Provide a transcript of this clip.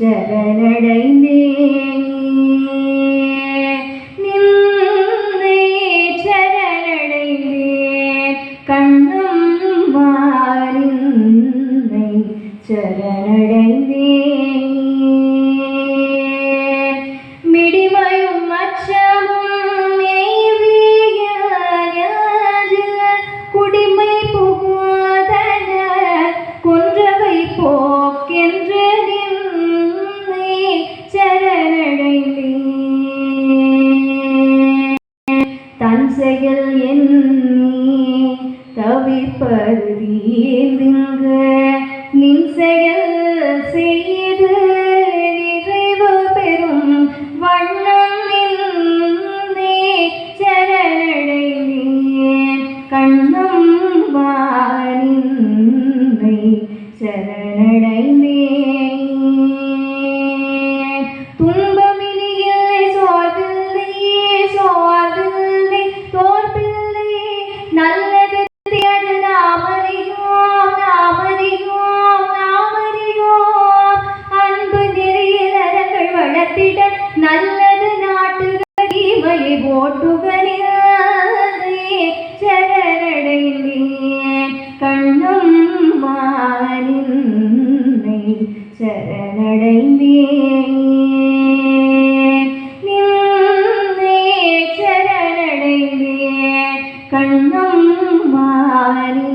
சரணடைந்தே நின்றே சரணடைந்தேன் கண்ணும் வாரிந்தை சரண தன் செயல் எண்ணி தவிப்பது தீர்ந்துங்க நின் செயல் செய்து நிறைவு பெறும் வண்ணம் நின்றே சரணடைந்தேன் கண்ணும் வாரிந்தை சரணடைந்தேன் നല്ലത് നാട്ടുകളിവയെ വോട്ടുകളില്ലാതെ ശരണടയില്ലേ കണ്ണും മാനിന്നൈ ശരണടയില്ലേ കണ്ണും മാനിന്നൈ